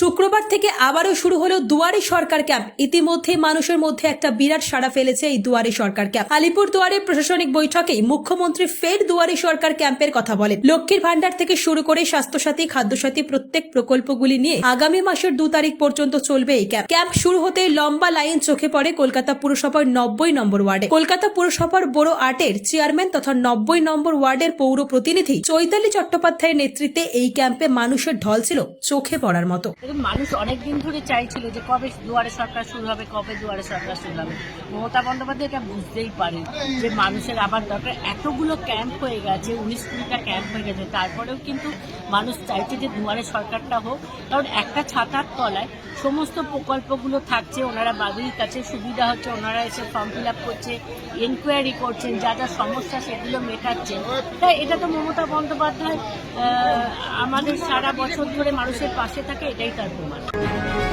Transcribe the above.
শুক্রবার থেকে আবারও শুরু হলো দুয়ারে সরকার ক্যাম্প। ইতিমধ্যে মানুষের মধ্যে একটা বিরাট সাড়া ফেলেছে এই দুয়ারে সরকার ক্যাম্প। আলিপুর দুয়ারে প্রশাসনিক বৈঠকেই মুখ্যমন্ত্রী ফের দুয়ারে সরকার ক্যাম্পের কথা বলেন। লক্ষ্মীর ভান্ডার থেকে শুরু করে স্বাস্থ্যসাথী, খাদ্যসাথী প্রত্যেক প্রকল্পগুলি নিয়ে আগামী মাসের দু তারিখ পর্যন্ত চলবে এই ক্যাম্প। ক্যাম্প শুরু হতে লম্বা লাইন চোখে পড়ে কলকাতা পুরসভার নব্বই নম্বর ওয়ার্ডে। কলকাতা পুরসভার বড় আটের চেয়ারম্যান তথা নব্বই নম্বর ওয়ার্ডের পৌর প্রতিনিধি চৈতালি চট্টোপাধ্যায়ের নেতৃত্বে এই ক্যাম্পে মানুষের ঢল ছিল চোখে পড়ার মতো। মানুষ অনেক দিন ধরে চাইছিল যে কবে দুয়ারে সরকার শুরু হবে, কবে দুয়ারে সরকার শুরু হবে। মমতা বন্দ্যোপাধ্যায় এটা বুঝতেই পারে যে মানুষের আবার দরকার। এতগুলো ক্যাম্প হয়ে গেছে, উনিশ কুড়িটা ক্যাম্প হয়ে গেছে, তারপরেও কিন্তু মানুষ চাইছে যে দুয়ারে সরকারটা হোক। কারণ একটা ছাতার তলায় সমস্ত প্রকল্পগুলো থাকছে, ওনারা বাড়ির কাছে সুবিধা হচ্ছে, ওনারা এসে ফর্ম ফিল আপ করছে এনকোয়ারি করছেন, যা যা সমস্যা সেগুলো মেটাচ্ছেন তাই এটা তো মমতা বন্দ্যোপাধ্যায় আমাদের সারা বছর ধরে মানুষের পাশে থাকে, এটাই Kumar.